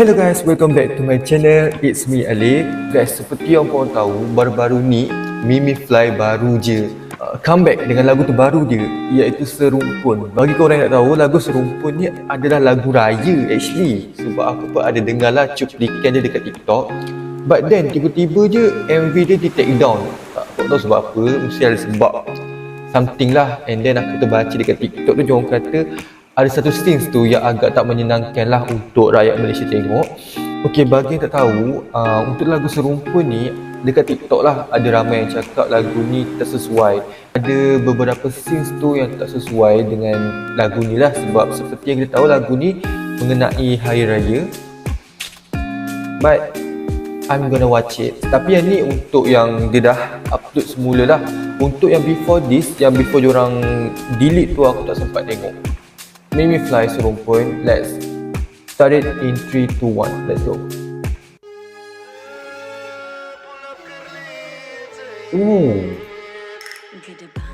Hello guys, welcome back to my channel. It's me Ali. Guys, seperti yang korang tahu, baru-baru ni Mimi Fly baru je uh, comeback dengan lagu terbaru dia iaitu Serumpun. Bagi korang yang tak tahu, lagu Serumpun ni adalah lagu raya actually. Sebab aku pun ada dengar lah cuplikan dia dekat TikTok. But then tiba-tiba je MV dia di take down. Tak tak tahu sebab apa, mesti ada sebab something lah and then aku terbaca dekat TikTok tu orang kata ada satu scenes tu yang agak tak menyenangkan lah untuk rakyat Malaysia tengok Okey, bagi yang tak tahu, uh, untuk lagu Serumpun ni dekat TikTok lah ada ramai yang cakap lagu ni tak sesuai ada beberapa scenes tu yang tak sesuai dengan lagu ni lah sebab seperti yang kita tahu lagu ni mengenai Hari Raya but I'm gonna watch it. Tapi yang ni untuk yang dia dah upload semula lah. Untuk yang before this, yang before diorang delete tu aku tak sempat tengok. Make me fly serumpun. Let's start it in 3, 2, 1. Let's go. Ooh. Gedebang,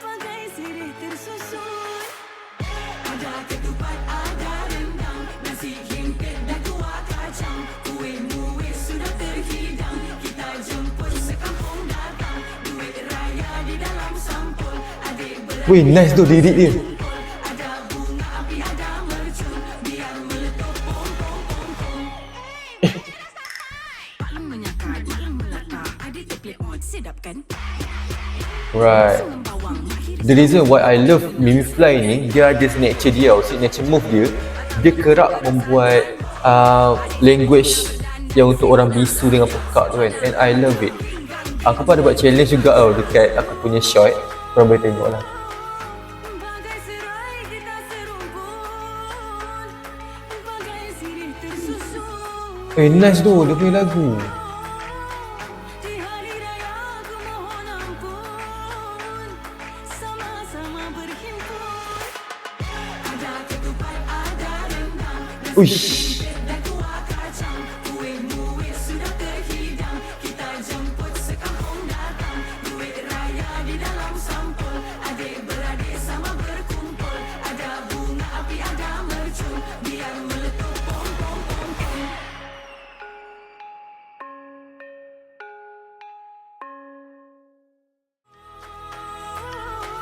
Bagai sirih tersusun. Ada ketupat, Ada tepi on, sedap kan? Right. The reason why I love Mimi Fly ni, dia ada signature dia, signature move dia. Dia kerap membuat uh, language yang untuk orang bisu dengan pekak tu kan. And I love it. Aku pun ada buat challenge juga tau dekat aku punya short. Korang boleh tengok lah. Eh, nice tu dia punya lagu. Di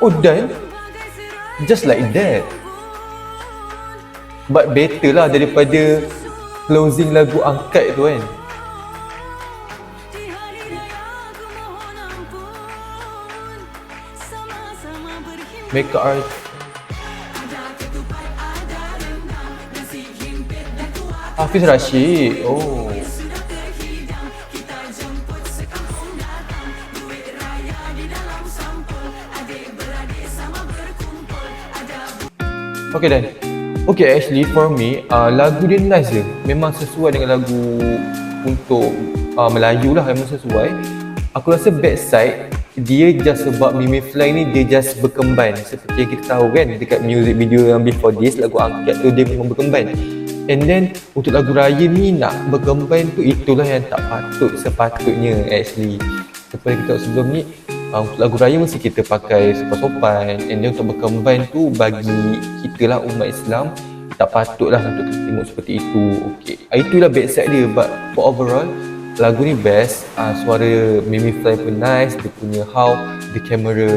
Oh, done? Just like that. But better lah daripada closing lagu angkat tu kan. Di hari raya aku mohon Okay then. Okay actually for me uh, lagu dia nice je. Memang sesuai dengan lagu untuk uh, Melayu lah memang sesuai. Aku rasa bad side dia just sebab Mimi Fly ni dia just berkemban seperti yang kita tahu kan dekat music video yang before this lagu angkat tu dia memang berkemban and then untuk lagu raya ni nak berkemban tu itulah yang tak patut sepatutnya actually seperti kita tahu sebelum ni untuk lagu raya mesti kita pakai sopan-sopan. And then untuk berkemban tu bagi kita lah umat Islam tak patut lah untuk kita tengok seperti itu. Okay. Uh, itulah bad side dia. But for overall lagu ni best. Uh, suara Mimi Fly pun nice. Dia punya how the camera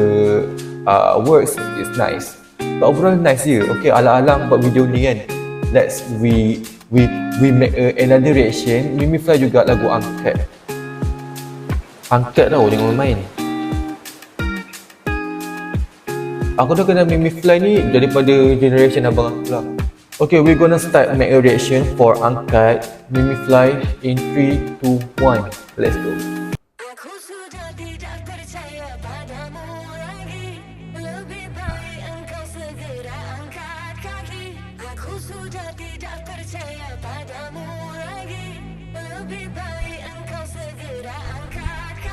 uh, works is nice. But overall nice je. Okay alang-alang buat video ni kan. Let's we we we make a, another reaction. Mimi Fly juga lagu angkat. Angkat tau jangan main Aku dah kenal Mimi Fly ni daripada generation abang aku lah. Okay, we're gonna start make a reaction for Angkat Mimi Fly in 3, 2, 1. Let's go.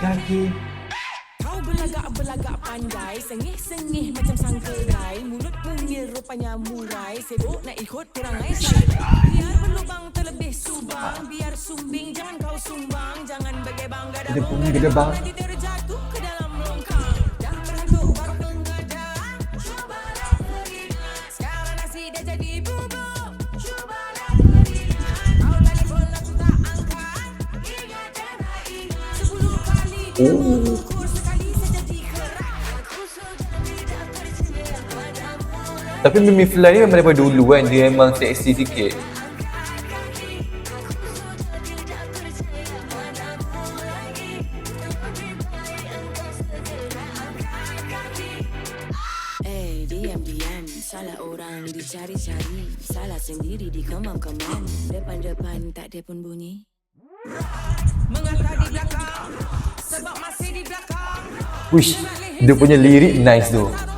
Thank you. Kau belagak-belagak pandai Sengih-sengih macam sang kedai Mulut mungil rupanya murai. Sibuk nak ikut perangai saya Biar berlubang terlebih subang Biar sumbing jangan kau sumbang. Jangan bagai bangga dah Dia punya gede bang Nanti terjatuh ke dalam longkang. Dah berantuk baru mengedah Cubalah beringat. Sekarang nasi dah jadi bubur Cubalah beringat. Kau telefon aku tak angkat. Ingat dan tak ingat. Sepuluh kali Oh Tapi Mimi Fly ni memang daripada dulu kan Dia memang seksi sikit. Eh, diam-diam Salah orang dicari-cari. Salah sendiri dikemam-kemam Depan-depan tak ada pun bunyi. Mengata di belakang. Sebab masih di belakang. Wish Dia punya lirik nice tu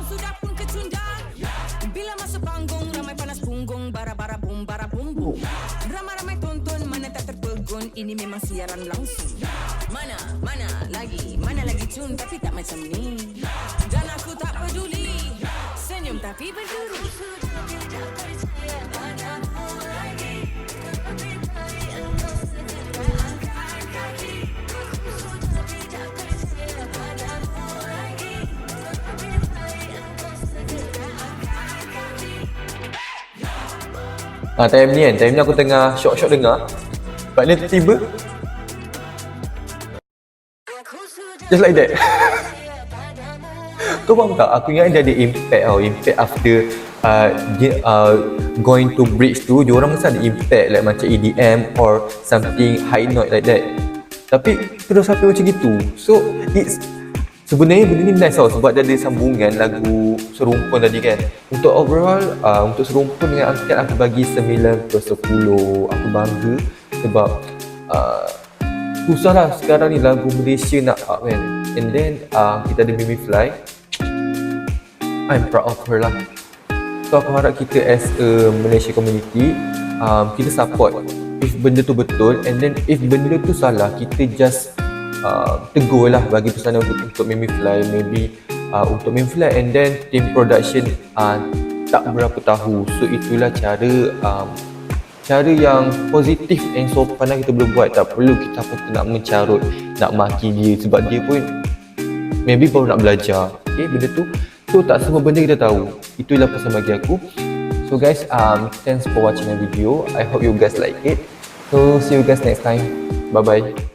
Ini memang siaran langsung. Mana, mana lagi Mana lagi tune Tapi tak macam ni. Dan aku tak peduli. Senyum tapi berduri. Ah time ni kan, time ni aku tengah syok-syok dengar. Lepas ni tiba Just like that. Kau faham tak? Aku ingat dia ada impact tau. Impact after uh, uh, going to bridge tu, dia orang mesti ada impact like macam EDM or something high note like that. Tapi terus sampai macam gitu. So it's Sebenarnya benda ni nice tau sebab dia ada sambungan lagu Serumpun tadi kan. Untuk overall, uh, untuk Serumpun dengan Angkat aku bagi 9 per 10. Aku bangga sebab uh, susah lah sekarang ni lagu Malaysia nak up kan. And then uh, kita ada Mimi Fly. I'm proud of her lah. So aku harap kita as a Malaysia community um, kita support if benda tu betul and then if benda tu salah kita just uh, tegur lah bagi tu sana untuk, untuk Mimi Fly maybe uh, untuk Mimi Fly and then team production uh, tak berapa tahu so itulah cara um, cara yang positif and sopan lah kita boleh buat tak perlu kita apa nak mencarut nak maki dia sebab dia pun maybe baru nak belajar. Okay benda tu. So tak semua benda kita tahu. Itulah pesan bagi aku. So guys um, thanks for watching the video. I hope you guys like it. So see you guys next time. Bye bye